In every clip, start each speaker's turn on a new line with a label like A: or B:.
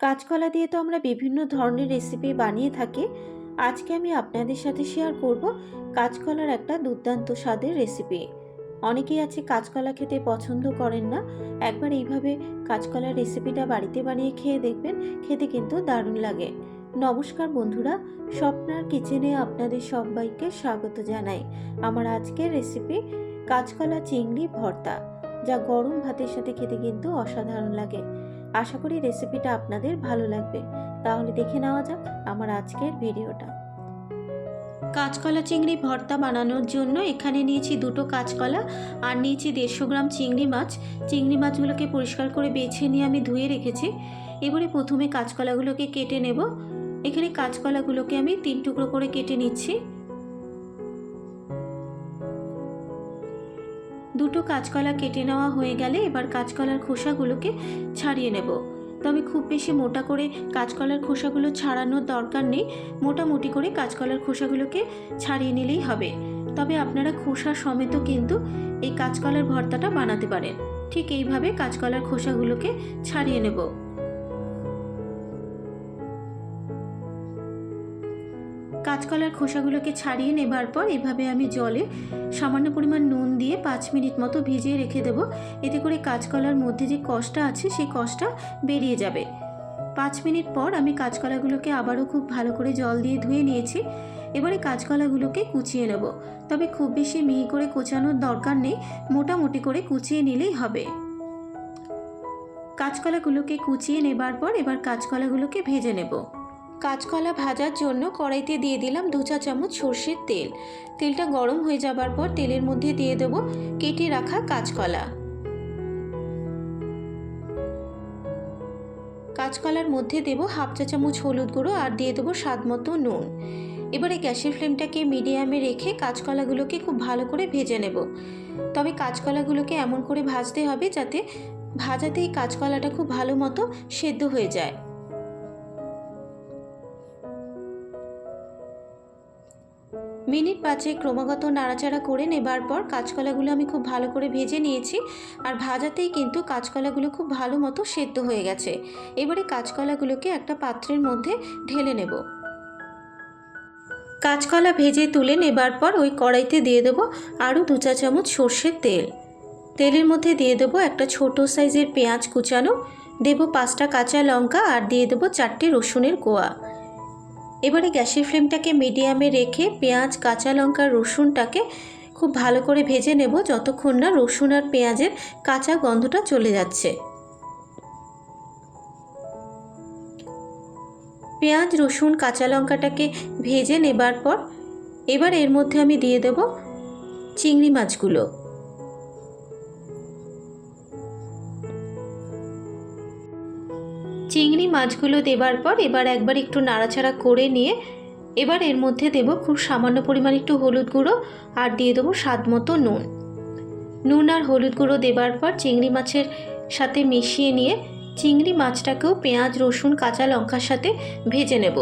A: কাঁচকলা দিয়ে তো আমরা বিভিন্ন ধরনের রেসিপি বানিয়ে থাকি। আজকে আমি আপনাদের সাথে শেয়ার করব কাঁচকলার একটা দুর্দান্ত স্বাদের রেসিপি অনেকেই আছে কাঁচকলা খেতে পছন্দ করেন না। একবার এইভাবে কাঁচকলার রেসিপিটা বাড়িতে বানিয়ে খেয়ে দেখবেন, খেতে কিন্তু দারুণ লাগে। নমস্কার বন্ধুরা, স্বপ্নার কিচেনে আপনাদের সবাইকে স্বাগত জানাই। আমার আজকের রেসিপি কাঁচকলা চিংড়ি ভর্তা, যা গরম ভাতের সাথে খেতে কিন্তু অসাধারণ লাগে। আশা করি রেসিপিটা আপনাদের ভালো লাগবে। তাহলে দেখে নেওয়া যাক আমার আজকের ভিডিওটা কাঁচকলা চিংড়ি ভর্তা বানানোর জন্য এখানে নিয়েছি দুটো কাঁচকলা আর নিয়েছি দেড়শো গ্রাম চিংড়ি মাছ। চিংড়ি মাছগুলোকে পরিষ্কার করে বেছে নিয়ে আমি ধুয়ে রেখেছি। এবারে প্রথমে কাঁচকলাগুলোকে কেটে নেব। এখানে কাঁচকলাগুলোকে আমি তিন টুকরো করে কেটে নিচ্ছি। দুটো কাঁচকলা কেটে নেওয়া হয়ে গেলে এবার কাঁচকলার খোসাগুলোকে ছাড়িয়ে নেব। তবে খুব বেশি মোটা করে কাঁচকলার খোসাগুলো ছাড়ানোর দরকার নেই। মোটামুটি করে কাঁচকলার খোসাগুলোকে ছাড়িয়ে নিলেই হবে। তবে আপনারা খোসা সমেত কিন্তু এই কাঁচকলার ভর্তাটা বানাতে পারেন। ঠিক এইভাবে কাঁচকলার খোসাগুলোকে ছাড়িয়ে নেব। কাঁচকলার খোসাগুলোকে ছাড়িয়ে নেবার পর এভাবে আমি জলে সামান্য পরিমাণ নুন দিয়ে পাঁচ মিনিট মতো ভিজিয়ে রেখে দেবো। এতে করে কাঁচকলার মধ্যে যে কষটা আছে, সেই কষটা বেরিয়ে যাবে। পাঁচ মিনিট পর আমি কাঁচকলাগুলোকে আবারও খুব ভালো করে জল দিয়ে ধুয়ে নিয়েছি। এবারে কাঁচকলাগুলোকে কুচিয়ে নেব। তবে খুব বেশি মিহি করে কোচানোর দরকার নেই, মোটামুটি করে কুচিয়ে নিলেই হবে। কাঁচকলাগুলোকে কুচিয়ে নেবার পর এবার কাঁচকলাগুলোকে ভেজে নেব। কাঁচকলা ভাজার জন্য কড়াইতে দিয়ে দিলাম দু চা চামচ সর্ষের তেল। তেলটা গরম হয়ে যাবার পর তেলের মধ্যে দিয়ে দেবো কেটে রাখা কাঁচকলা। কাঁচকলার মধ্যে দেবো হাফ চা চামচ হলুদ গুঁড়ো আর দিয়ে দেবো স্বাদ মতো নুন। এবারে গ্যাসের ফ্লেমটাকে মিডিয়ামে রেখে কাঁচকলাগুলোকে খুব ভালো করে ভেজে নেব। তবে কাঁচকলাগুলোকে এমন করে ভাজতে হবে যাতে ভাজাতেই কাঁচকলাটা খুব ভালো মতো সেদ্ধ হয়ে যায়। মিনিট পাঁচে ক্রমাগত নাড়াচাড়া করে নেবার পর কাঁচকলাগুলো আমি খুব ভালো করে ভেজে নিয়েছি। আর ভাজাতেই কিন্তু কাঁচকলাগুলো খুব ভালো মতো সেদ্ধ হয়ে গেছে। এবারে কাঁচকলাগুলোকে একটা পাত্রের মধ্যে ঢেলে নেব। কাঁচকলা ভেজে তুলে নেবার পর ওই কড়াইতে দিয়ে দেবো আরও দু চা চামচ সর্ষের তেল। তেলের মধ্যে দিয়ে দেবো একটা ছোট সাইজের পেঁয়াজ কুচানো। দেবো পাঁচটা কাঁচা লঙ্কা আর দিয়ে দেবো চারটে রসুনের কোয়া। এবারে গ্যাসের ফ্লেমটাকে মিডিয়ামে রেখে পেঁয়াজ, কাঁচা লঙ্কা, রসুনটাকে খুব ভালো করে ভেজে নেব যতক্ষণ না রসুন আর পেঁয়াজের কাঁচা গন্ধটা চলে যাচ্ছে। পেঁয়াজ, রসুন, কাঁচা লঙ্কাটাকে ভেজে নেবার পর এবার এর মধ্যে আমি দিয়ে দেব চিংড়ি মাছগুলো। চিংড়ি মাছগুলো দেবার পর এবার একবার একটু নাড়াচাড়া করে নিয়ে এবার এর মধ্যে দেব খুব সামান্য পরিমাণ একটু হলুদ গুঁড়ো আর দিয়ে দেবো স্বাদ মতো নুন। নুন আর হলুদ গুঁড়ো দেবার পর চিংড়ি মাছের সাথে মিশিয়ে নিয়ে চিংড়ি মাছটাকেও পেঁয়াজ, রসুন, কাঁচা লঙ্কার সাথে ভেজে নেব।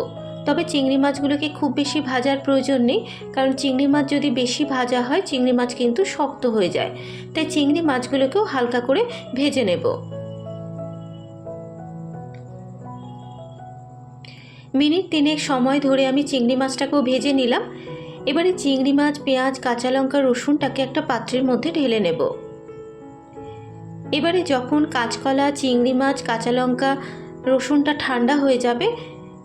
A: তবে চিংড়ি মাছগুলোকে খুব বেশি ভাজার প্রয়োজন নেই, কারণ চিংড়ি মাছ যদি বেশি ভাজা হয়, চিংড়ি মাছ কিন্তু শক্ত হয়ে যায়। তাই চিংড়ি মাছগুলোকেও হালকা করে ভেজে নেব। মিনিট তিনেক সময় ধরে আমি চিংড়ি মাছটাকেও ভেজে নিলাম। এবারে চিংড়ি মাছ, পেঁয়াজ, কাঁচা লঙ্কা, রসুনটাকে একটা পাত্রের মধ্যে ঢেলে নেব। এবারে যখন কাঁচকলা, চিংড়ি মাছ, কাঁচা লঙ্কা, রসুনটা ঠান্ডা হয়ে যাবে,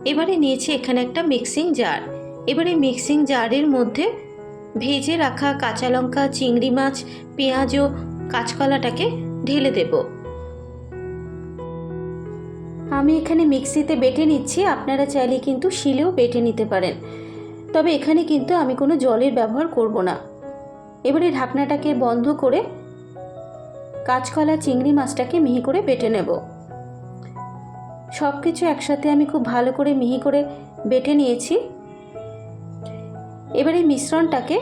A: এবারে নিয়েছি এখানে একটা মিক্সিং জার। এবারে মিক্সিং জারের মধ্যে ভেজে রাখা কাঁচা লঙ্কা, চিংড়ি মাছ, পেঁয়াজ ও কাঁচকলাটাকে ঢেলে দেবো। আমি এখানে মিক্সিতে বেটে নিচ্ছি, আপনারা চাইলে কিন্তু শিলেও বেটে নিতে পারেন। তবে এখানে কিন্তু আমি কোনো জলের ব্যবহার করব না। এবারে ঢাকনাটাকে বন্ধ করে কাঁচকলা চিংড়ি মাছটাকে মিহি করে বেটে নেব। সব কিছু একসাথে আমি খুব ভালো করে মিহি করে বেটে নিয়েছি। এবারে মিশ্রণটাকে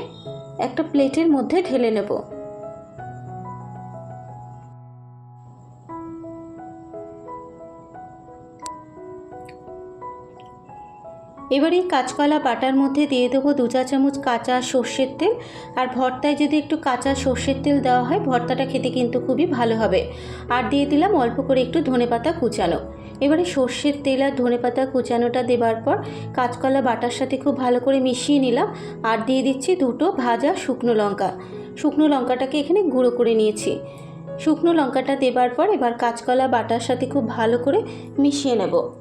A: একটা প্লেটের মধ্যে ঢেলে নেব। এবার এই কাঁচকলা বাটার মধ্যে দিয়ে দেবো দু চা চামচ কাঁচা সর্ষের তেল। আর ভর্তায় যদি একটু কাঁচা সর্ষের তেল দেওয়া হয়, ভর্তাটা খেতে কিন্তু খুবই ভালো হবে। আর দিয়ে দিলাম অল্প করে একটু ধনেপাতা কুচানো। এবারে সর্ষের তেল আর ধনেপাতা কুচানোটা দেবার পর কাঁচকলা বাটার সাথে খুব ভালো করে মিশিয়ে নিলাম। আর দিয়ে দিচ্ছি দুটো ভাজা শুকনো লঙ্কা। শুকনো লঙ্কাটাকে এখানে গুঁড়ো করে নিয়েছি। শুকনো লঙ্কাটা দেবার পর এবার কাঁচকলা বাটার সাথে খুব ভালো করে মিশিয়ে নেব।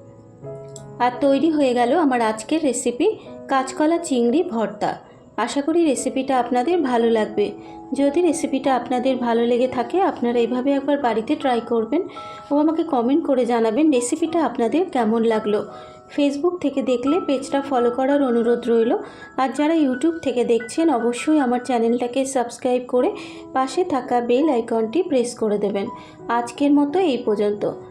A: আর তৈরি হয়ে গেল আমার আজকের রেসিপি কাঁচকলা চিংড়ি ভর্তা। আশা করি রেসিপিটা আপনাদের ভালো লাগবে। যদি রেসিপিটা আপনাদের ভালো লেগে থাকে, আপনারা এভাবে একবার বাড়িতে ট্রাই করবেন ও আমাকে কমেন্ট করে জানাবেন রেসিপিটা আপনাদের কেমন লাগল। ফেসবুক থেকে দেখলে পেজটা ফলো করার অনুরোধ রইল। আর যারা ইউটিউব থেকে দেখছেন, অবশ্যই আমার চ্যানেলটাকে সাবস্ক্রাইব করে পাশে থাকা বেল আইকনটি প্রেস করে দেবেন। আজকের মতো এই পর্যন্ত।